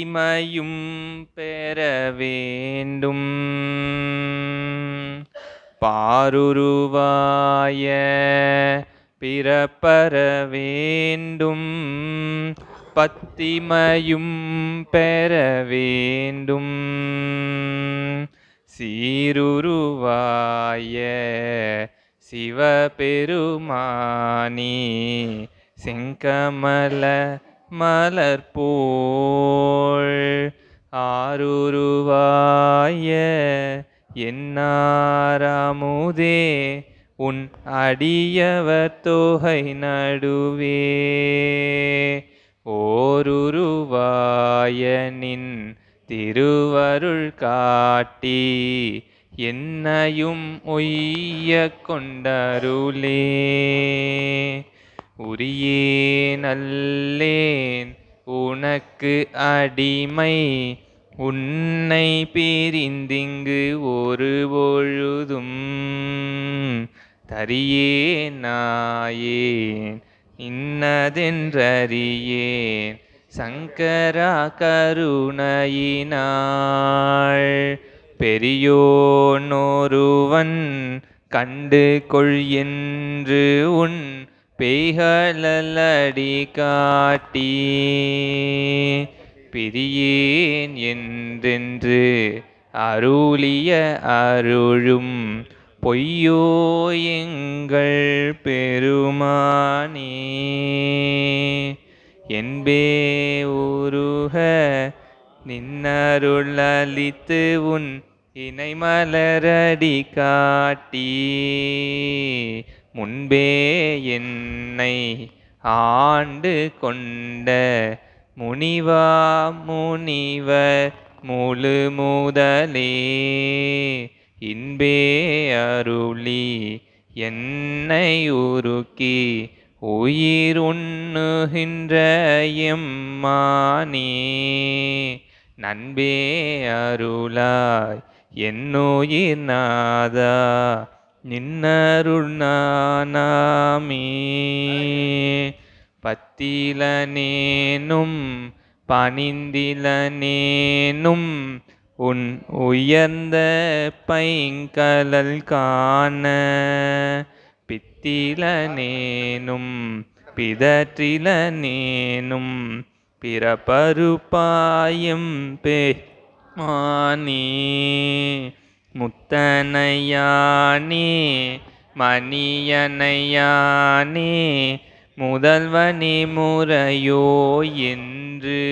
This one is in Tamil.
இமையும் பெற வேண்டும். பாருருவாய பிறப்பற வேண்டும். பத்திமையும் பெற வேண்டும். சீருருவாய சிவபெருமானி செங்கமல மலர்போல் ஆருருவாய என்னாராமுதே உன் அடியவர் தொகை நடுவே. ஓருருவாய நின் திருவருள் காட்டி என்னையும் ஒய்ய கொண்டருளே. உரியேன் அல்லேன் உனக்கு அடிமை. உன்னை பிரிந்திங்கு ஒரு பொழுதும் தரியேன் நாயேன் இன்னதென்றறியேன். சங்கரா கருணையினாள் பெரியோனொருவன் கண்டு கொள் என்று உன் பெய்களடி காட்டி பிரியேன் என்றென்று அருளிய அருளும் பொய்யோ எங்கள் பெருமானே. என்பே உருக நின்னருளளித்து உன் இணைமலரடி காட்டி முன்பே என்னை ஆண்டு கொண்ட முனிவா முனிவர் முழு முதலே. இன்பே அருளி என்னை உருக்கி உயிர் உண்ணுகின்ற எம்மானே. நண்பே அருளாய் என்னுயிர் நாதா. நின்னருள் நானாமே. பத்திலனேனும் பணிந்திலனேனும் உன் உயர்ந்த பைங்கலல் காண. பித்திலனேனும் பிதற்றிலனேனும் பிறப்பருப்பாயம் பே மானே. முத்தனையானே மணியனையானே முதல்வனே முறையோ என்று.